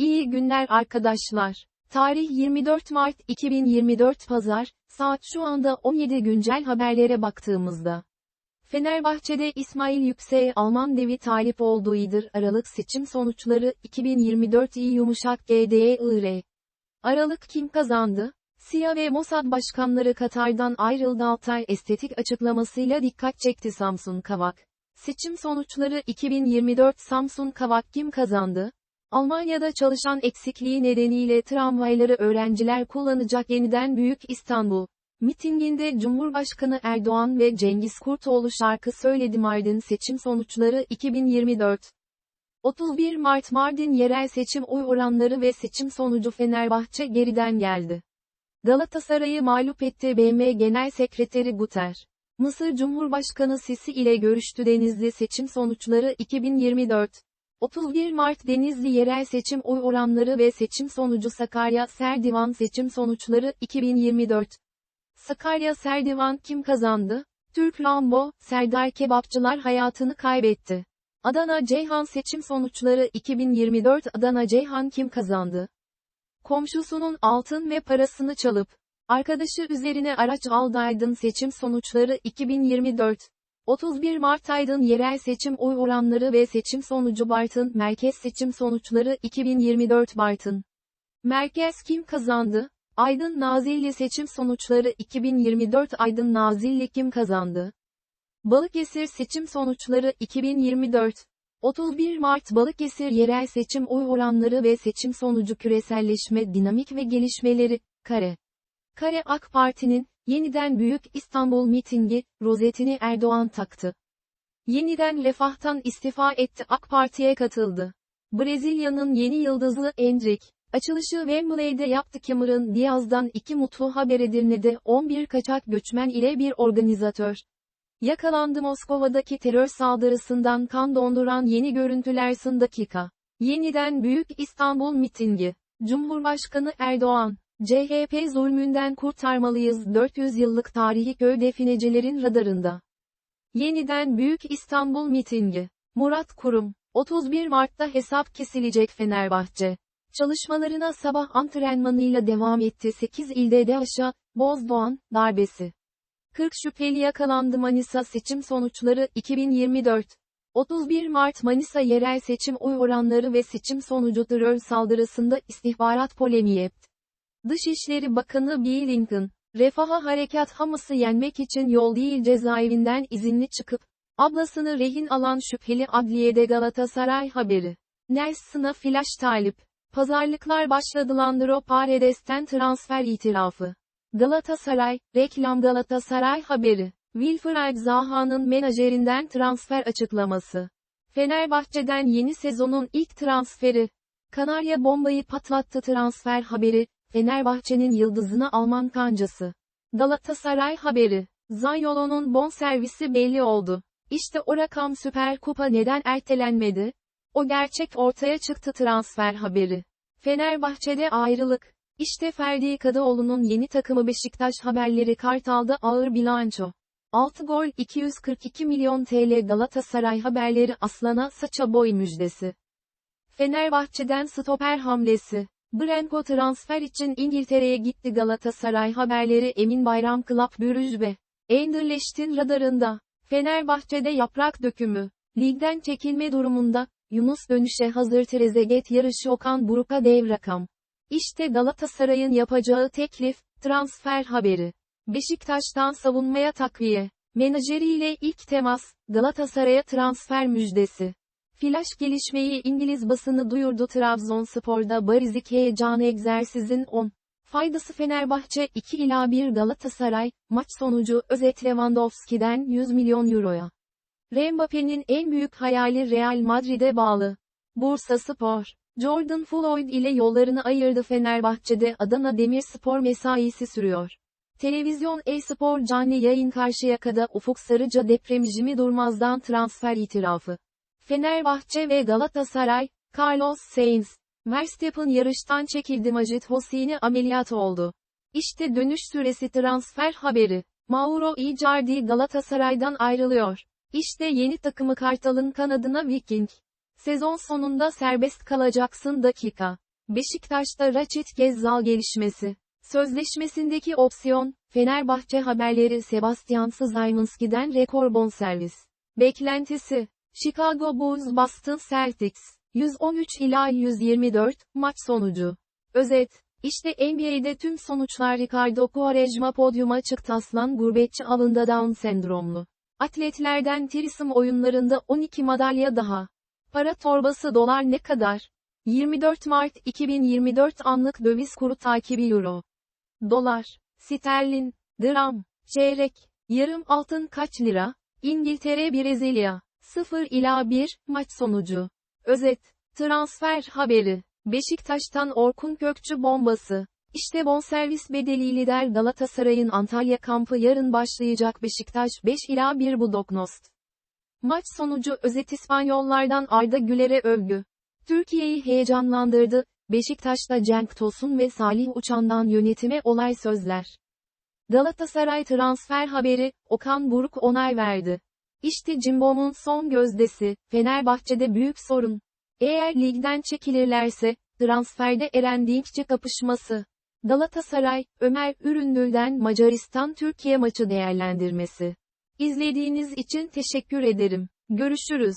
İyi günler arkadaşlar. Tarih 24 Mart 2024 Pazar, saat şu anda 17 güncel haberlere baktığımızda. Fenerbahçe'de İsmail Yüksek'e Alman devi talip olduğu İdir Aralık seçim sonuçları 2024 İ yumuşak GDEIR. Aralık kim kazandı? CIA ve Mossad başkanları Katar'dan ayrıldı Altay estetik açıklamasıyla dikkat çekti Samsun Kavak. Seçim sonuçları 2024 Samsun Kavak kim kazandı? Almanya'da çalışan eksikliği nedeniyle tramvayları öğrenciler kullanacak yeniden Büyük İstanbul. Mitinginde Cumhurbaşkanı Erdoğan ve Cengiz Kurtoğlu şarkı söyledi Mardin seçim sonuçları 2024. 31 Mart Mardin yerel seçim oy oranları ve seçim sonucu Fenerbahçe geriden geldi. Galatasaray'ı mağlup etti BM Genel Sekreteri Guter. Mısır Cumhurbaşkanı Sisi ile görüştü Denizli seçim sonuçları 2024. 31 Mart Denizli yerel seçim oy oranları ve seçim sonucu Sakarya Serdivan seçim sonuçları 2024. Sakarya Serdivan kim kazandı? Türk Lambo, Serdar Kebapçılar hayatını kaybetti. Adana Ceyhan seçim sonuçları 2024 Adana Ceyhan kim kazandı? Komşusunun altın ve parasını çalıp, arkadaşı üzerine araç aldı Aydın seçim sonuçları 2024. 31 Mart Aydın yerel seçim oy oranları ve seçim sonucu Bartın merkez seçim sonuçları 2024 Bartın. Merkez kim kazandı? Aydın Nazilli seçim sonuçları 2024 Aydın Nazilli kim kazandı? Balıkesir seçim sonuçları 2024 31 Mart Balıkesir yerel seçim oy oranları ve seçim sonucu küreselleşme dinamik ve gelişmeleri, kare. Kare AK Parti'nin, yeniden Büyük İstanbul mitingi, rozetini Erdoğan taktı. Yeniden Refah'tan istifa etti AK Parti'ye katıldı. Brezilya'nın yeni yıldızlı Endrick, açılışı Wembley'de yaptı Cameron Diaz'dan iki mutlu haber Edirne'de 11 kaçak göçmen ile bir organizatör. Yakalandı Moskova'daki terör saldırısından kan donduran yeni görüntüler son dakika. Yeniden Büyük İstanbul mitingi. Cumhurbaşkanı Erdoğan, CHP zulmünden kurtarmalıyız 400 yıllık tarihi köy definecilerin radarında. Yeniden Büyük İstanbul mitingi. Murat Kurum, 31 Mart'ta hesap kesilecek Fenerbahçe. Çalışmalarına sabah antrenmanıyla devam etti 8 ilde de aşağı, Bozdoğan, darbesi. 40 şüpheli yakalandı Manisa seçim sonuçları 2024. 31 Mart Manisa yerel seçim oy oranları ve seçim sonucu terör saldırısında istihbarat polemiği. Dışişleri Bakanı Bill Lincoln, Refaha Harekat Hamas'ı yenmek için yol değil cezaevinden izinli çıkıp, ablasını rehin alan şüpheli adliyede Galatasaray haberi. Nelson'a flash talip. Pazarlıklar başladı Landro Paredes'ten transfer itirafı. Galatasaray, reklam Galatasaray haberi. Wilfried Zaha'nın menajerinden transfer açıklaması. Fenerbahçe'den yeni sezonun ilk transferi. Kanarya bombayı patlattı transfer haberi. Fenerbahçe'nin yıldızını Alman kancası. Galatasaray haberi. Zanyolo'nun bonservisi belli oldu. İşte o rakam Süper Kupa neden ertelenmedi? O gerçek ortaya çıktı transfer haberi. Fenerbahçe'de ayrılık. İşte Ferdi Kadıoğlu'nun yeni takımı Beşiktaş haberleri Kartal'da ağır bilanço. 6 gol 242 milyon TL Galatasaray haberleri Aslan'a saça boy müjdesi. Fenerbahçe'den stoper hamlesi. Branko transfer için İngiltere'ye gitti Galatasaray haberleri Emin Bayram Club Brugge. Anderlecht'in radarında. Fenerbahçe'de yaprak dökümü. Ligden çekilme durumunda, Yunus dönüşe hazır Trezeguet yarışı Okan Buruk'a dev rakam. İşte Galatasaray'ın yapacağı teklif, transfer haberi. Beşiktaş'tan savunmaya takviye. Menajeriyle ilk temas, Galatasaray'a transfer müjdesi. Flash gelişmeyi İngiliz basını duyurdu Trabzonspor'da barizik heyecanı egzersizin 10. Faydası Fenerbahçe 2 ila 1 Galatasaray, maç sonucu özet Lewandowski'den 100 milyon euroya. Mbappe'nin en büyük hayali Real Madrid'e bağlı. Bursa Spor. Jordan Floyd ile yollarını ayırdı Fenerbahçe'de Adana Demirspor mesaisi sürüyor. Televizyon e-spor canlı yayın Karşıyaka'da Ufuk Sarıca depremjimi durmazdan transfer itirafı. Fenerbahçe ve Galatasaray, Carlos Sainz, Verstappen yarıştan çekildi Majid Hosseini ameliyat oldu. İşte dönüş süresi transfer haberi. Mauro Icardi Galatasaray'dan ayrılıyor. İşte yeni takımı Kartal'ın kanadına Viking. Sezon sonunda serbest kalacaksın dakika. Beşiktaş'ta Raçit Gezzal gelişmesi. Sözleşmesindeki opsiyon, Fenerbahçe haberleri Sebastian Szymanski'den rekor bonservis. Beklentisi, Chicago Bulls Boston Celtics, 113 ila 124, maç sonucu. Özet, işte NBA'de tüm sonuçlar Ricardo Quaresma podyuma çıktı aslan gurbetçi avında Down sendromlu. Atletlerden Trism oyunlarında 12 madalya daha. Para torbası dolar ne kadar? 24 Mart 2024 anlık döviz kuru takibi Euro. Dolar, sterlin, gram, çeyrek, yarım altın kaç lira? İngiltere Brezilya, 0 ila 1, maç sonucu. Özet, transfer haberi. Beşiktaş'tan Orkun Kökçü bombası. İşte bonservis bedeli lider Galatasaray'ın Antalya kampı yarın başlayacak Beşiktaş 5 ila 1 Budoknost. Maç sonucu özet İspanyollardan Arda Güler'e övgü. Türkiye'yi heyecanlandırdı, Beşiktaş'ta Cenk Tosun ve Salih Uçan'dan yönetime olay sözler. Galatasaray transfer haberi, Okan Buruk onay verdi. İşte Cimbom'un son gözdesi, Fenerbahçe'de büyük sorun. Eğer ligden çekilirlerse, transferde Eren Dinkçi kapışması. Galatasaray, Ömer Üründül'den Macaristan-Türkiye maçı değerlendirmesi. İzlediğiniz için teşekkür ederim. Görüşürüz.